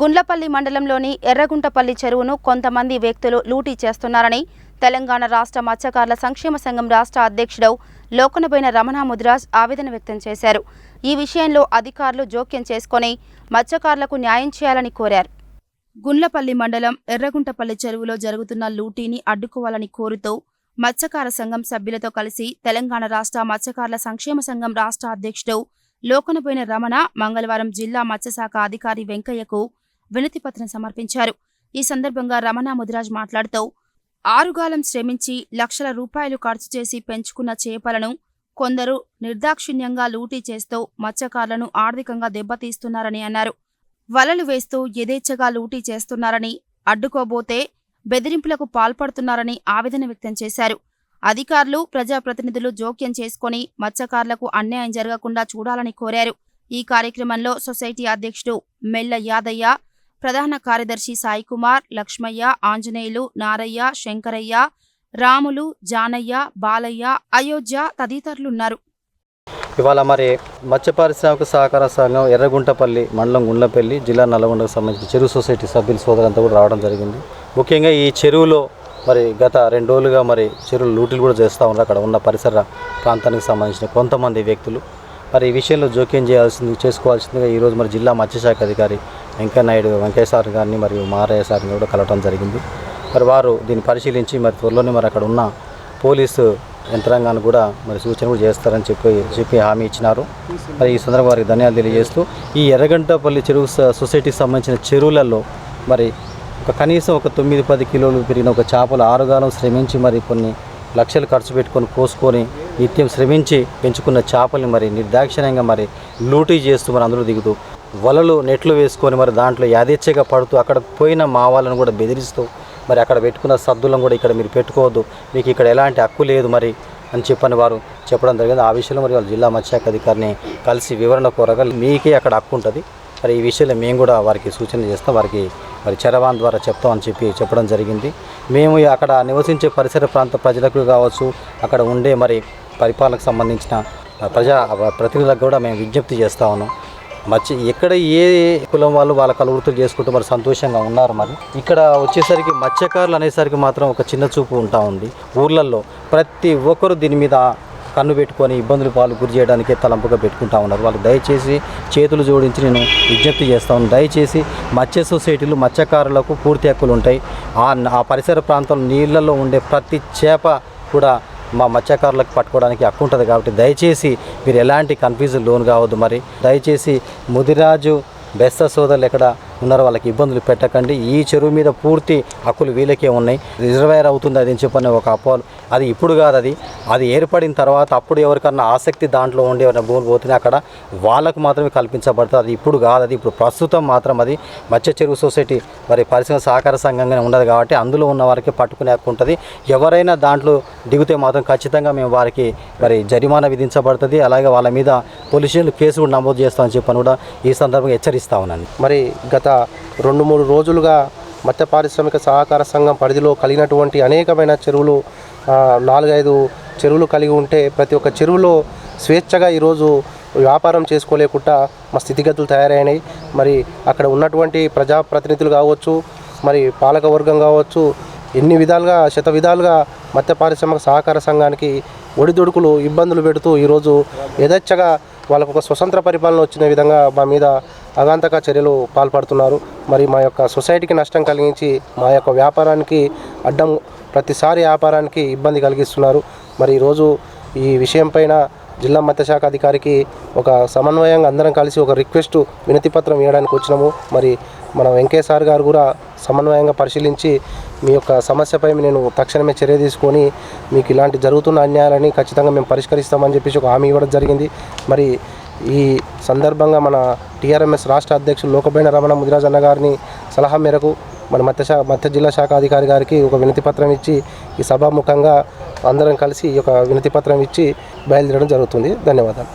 గుండ్లపల్లి మండలంలోని ఎర్రగుంటపల్లి చెరువును కొంతమంది వ్యక్తులు లూటీ చేస్తున్నారని తెలంగాణ రాష్ట్ర మత్స్యకారుల సంక్షేమ సంఘం రాష్ట్ర అధ్యక్షుడు లోకనబోయిన రమణ ముదిరాజ్ ఆవేదన వ్యక్తం చేశారు. ఈ విషయంలో అధికారులు జోక్యం చేసుకొని మత్స్యకారులకు న్యాయం చేయాలని కోరారు. గుండ్లపల్లి మండలం ఎర్రగుంటపల్లి చెరువులో జరుగుతున్న లూటీని అడ్డుకోవాలని కోరుతూ మత్స్యకార సంఘం సభ్యులతో కలిసి తెలంగాణ రాష్ట్ర మత్స్యకారుల సంక్షేమ సంఘం రాష్ట్ర అధ్యక్షుడు లోకనబోయిన రమణ మంగళవారం జిల్లా మత్స్యశాఖ అధికారి వెంకయ్యకు వినతిపత్రం సమర్పించారు. ఈ సందర్భంగా రమణ ముదిరాజ్ మాట్లాడుతూ ఆరుగాలం శ్రమించి లక్షల రూపాయలు ఖర్చు చేసి పెంచుకున్న చేపలను కొందరు నిర్దాక్షిణ్యంగా లూటీ చేస్తూ మత్స్యకారులను ఆర్థికంగా దెబ్బతీస్తున్నారని అన్నారు. వలలు వేస్తూ యథేచ్ఛగా లూటీ చేస్తున్నారని అడ్డుకోబోతే బెదిరింపులకు పాల్పడుతున్నారని ఆవేదన వ్యక్తం చేశారు. అధికారులు ప్రజాప్రతినిధులు జోక్యం చేసుకొని మత్స్యకారులకు అన్యాయం జరగకుండా చూడాలని కోరారు. ఈ కార్యక్రమంలో సొసైటీ అధ్యక్షుడు మెల్ల యాదయ్య ప్రధాన కార్యదర్శి సాయికుమార్ లక్ష్మయ్య ఆంజనేయులు నారయ్య శంకరయ్య రాములు జానయ్య బాలయ్య అయోధ్య తదితరులున్నారు. ఇవాళ మరి మత్స్య పారిశ్రామిక సహకార సంఘం ఎర్రగుంటపల్లి మండలం గుండ్లపల్లి జిల్లా నల్లగొండకు సంబంధించిన చెరువు సొసైటీ సభ్యుల సోదరులంతా కూడా రావడం జరిగింది. ముఖ్యంగా ఈ చెరువులో మరి గత రెండు రోజులుగా మరి చెరువులు లూటీలు కూడా చేస్తూ ఉన్నారు. అక్కడ ఉన్న పరిసర ప్రాంతానికి సంబంధించిన కొంతమంది వ్యక్తులు. మరి ఈ విషయంలో జోక్యం చేయాల్సింది చేసుకోవాల్సిందిగా ఈరోజు మరి జిల్లా మత్స్యశాఖ అధికారి వెంకయ్యనాయుడు వెంకయ్య గారిని మరియు మారయ్య సార్ని కూడా కలవడం జరిగింది. మరి వారు దీన్ని పరిశీలించి మరి త్వరలోనే మరి అక్కడ ఉన్న పోలీసు యంత్రాంగాన్ని కూడా మరి సూచన కూడా చేస్తారని చెప్పి చెప్పి హామీ ఇచ్చినారు. మరి ఈ సందర్భంగా వారికి ధన్యవాదాలు తెలియజేస్తూ ఈ ఎర్రగంటపల్లి చెరువు స- సొసైటీకి సంబంధించిన చెరువులలో మరి ఒక కనీసం ఒక తొమ్మిది పది కిలోలు పెరిగిన ఒక చేపలు ఆరుగాలం శ్రమించి మరి కొన్ని లక్షలు ఖర్చు పెట్టుకొని కోసుకొని నిత్యం శ్రమించి పెంచుకున్న చేపల్ని మరి నిర్దాక్షిణ్యంగా మరి లూటీ చేస్తూ మరి అందులో దిగుతూ వలలు నెట్లు వేసుకొని మరి దాంట్లో యాదేచ్ఛగా పడుతూ అక్కడ పోయిన మా వాళ్ళను కూడా బెదిరిస్తూ మరి అక్కడ పెట్టుకున్న సద్దులను కూడా ఇక్కడ మీరు పెట్టుకోవద్దు మీకు ఇక్కడ ఎలాంటి హక్కు లేదు మరి అని చెప్పని వారు చెప్పడం జరిగింది. ఆ విషయంలో మరి వాళ్ళు జిల్లా మత్స్యశాఖ అధికారిని కలిసి వివరణ కోరగా మీకే అక్కడ హక్కు ఉంటుంది. మరి ఈ విషయంలో మేము కూడా వారికి సూచన చేస్తాం వారికి మరి చరవాన్ ద్వారా చెప్తామని చెప్పి చెప్పడం జరిగింది. మేము అక్కడ నివసించే పరిసర ప్రాంత ప్రజలకు కావచ్చు అక్కడ ఉండే మరి పరిపాలనకు సంబంధించిన ప్రజా ప్రతినిధులకు కూడా మేము విజ్ఞప్తి చేస్తా ఉన్నాం. మచ్చి ఎక్కడ ఏ కులం వాళ్ళు వాళ్ళ కలవృత్తులు చేసుకుంటూ మరి సంతోషంగా ఉన్నారు మరి. ఇక్కడ వచ్చేసరికి మత్స్యకారులు అనేసరికి మాత్రం ఒక చిన్న చూపు ఉంటా ఉంది. ఊర్లలో ప్రతి ఒక్కరు దీని మీద కన్ను పెట్టుకొని ఇబ్బందులు పాలు గురి చేయడానికి తలంపుగా పెట్టుకుంటా ఉన్నారు. వాళ్ళు దయచేసి చేతులు జోడించి నేను విజ్ఞప్తి చేస్తా ఉన్నాను దయచేసి మత్స్య సొసైటీలు మత్స్యకారులకు పూర్తి హక్కులు ఉంటాయి. ఆ ఆ పరిసర ప్రాంతంలో నీళ్ళల్లో ఉండే ప్రతి చేప కూడా మా మత్స్యకారులకు పట్టుకోవడానికి హక్కు ఉంటుంది కాబట్టి దయచేసి మీరు ఎలాంటి కన్ఫ్యూజన్ లోన్ కావద్దు మరి. దయచేసి ముదిరాజు బెస్త సోదరులు ఎక్కడ ఉన్నారో వాళ్ళకి ఇబ్బందులు పెట్టకండి. ఈ చెరువు మీద పూర్తి హక్కులు వీళ్ళకే ఉన్నాయి. రిజర్వాయర్ అవుతుంది అది అని చెప్పని ఒక అపోలు అది ఇప్పుడు కాదు అది. అది ఏర్పడిన తర్వాత అప్పుడు ఎవరికన్నా ఆసక్తి దాంట్లో ఉండి ఎవరైనా భూములు పోతున్నాయి అక్కడ వాళ్ళకు మాత్రమే కల్పించబడుతుంది. అది ఇప్పుడు కాదు అది ఇప్పుడు ప్రస్తుతం మాత్రం అది మత్స్య చెరువు సొసైటీ మరి పరిశ్రమ సహకార సంఘంగానే ఉండదు కాబట్టి అందులో ఉన్న వారికి పట్టుకునే హక్కు ఉంటుంది. ఎవరైనా దాంట్లో దిగితే మాత్రం ఖచ్చితంగా మేము వారికి మరి జరిమానా విధించబడుతుంది. అలాగే వాళ్ళ మీద పోలీసులు కేసు కూడా నమోదు చేస్తామని చెప్పని కూడా ఈ సందర్భంగా హెచ్చరిస్తా ఉన్నాను. మరి గత రెండు మూడు రోజులుగా మత్స్య పారిశ్రామిక సహకార సంఘం పరిధిలో కలిగినటువంటి అనేకమైన చెరువులు నాలుగైదు చెరువులు కలిగి ఉంటే ప్రతి ఒక్క చెరువులో స్వేచ్ఛగా ఈరోజు వ్యాపారం చేసుకోలేకుండా మా స్థితిగతులు తయారైనాయి. మరి అక్కడ ఉన్నటువంటి ప్రజాప్రతినిధులు కావచ్చు మరి పాలకవర్గం కావచ్చు ఎన్ని విధాలుగా శత విధాలుగా మత్స్య పారిశ్రామిక సహకార సంఘానికి ఒడిదుడుకులు ఇబ్బందులు పెడుతూ ఈరోజు యథేచ్ఛగా వాళ్ళకు ఒక స్వతంత్ర పరిపాలన వచ్చిన విధంగా మా మీద అగాంతక చర్యలు పాల్పడుతున్నారు. మరి మా యొక్క సొసైటీకి నష్టం కలిగించి మా యొక్క వ్యాపారానికి అడ్డం ప్రతిసారి వ్యాపారానికి ఇబ్బంది కలిగిస్తున్నారు. మరి ఈరోజు ఈ విషయం పైన జిల్లా మత్స్యశాఖ అధికారికి ఒక సమన్వయంగా అందరం కలిసి ఒక రిక్వెస్ట్ వినతిపత్రం ఇవ్వడానికి వచ్చినాము. మరి మన వెంకయ్య సార్ గారు కూడా సమన్వయంగా పరిశీలించి మీ యొక్క సమస్యపై నేను తక్షణమే చర్య తీసుకొని మీకు ఇలాంటి జరుగుతున్న అన్యాయాలని ఖచ్చితంగా మేము పరిష్కరిస్తామని చెప్పేసి ఒక హామీ ఇవ్వడం జరిగింది. మరి ఈ సందర్భంగా మన టీఆర్ఎంఎస్ రాష్ట్ర అధ్యక్షులు లోకబైన రమణ ముదిరాజ్ అన్న గారిని సలహా మేరకు మన మత్స్య శాఖ మత్స్య జిల్లా శాఖ అధికారి గారికి ఒక వినతి పత్రం ఇచ్చి ఈ సభాముఖంగా అందరం కలిసి ఈ యొక్క వినతి పత్రం ఇచ్చి బయలుదేరడం జరుగుతుంది. ధన్యవాదాలు.